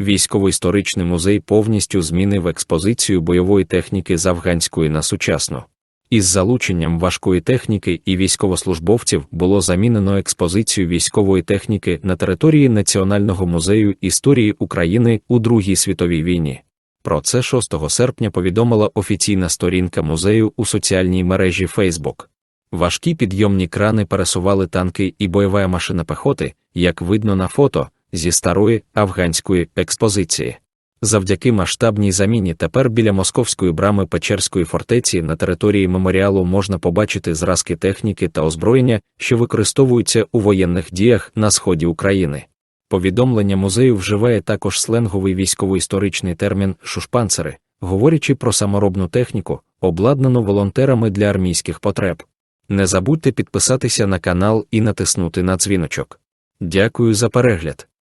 Військово-історичний музей повністю змінив експозицію бойової техніки з афганської на сучасну. Із залученням важкої техніки і військовослужбовців було замінено експозицію військової техніки на території Національного музею історії України у Другій світовій війні. Про це 6 серпня повідомила офіційна сторінка музею у соціальній мережі Facebook. Важкі підйомні крани пересували танки і бойова машина пехоти, як видно на фото, зі старої афганської експозиції. Завдяки масштабній заміні тепер біля московської брами Печерської фортеці на території меморіалу можна побачити зразки техніки та озброєння, що використовуються у воєнних діях на сході України. Повідомлення музею вживає також сленговий військово-історичний термін шушпанцери, говорячи про саморобну техніку, обладнану волонтерами для армійських потреб. Не забудьте підписатися на канал і натиснути на дзвіночок. Дякую за перегляд.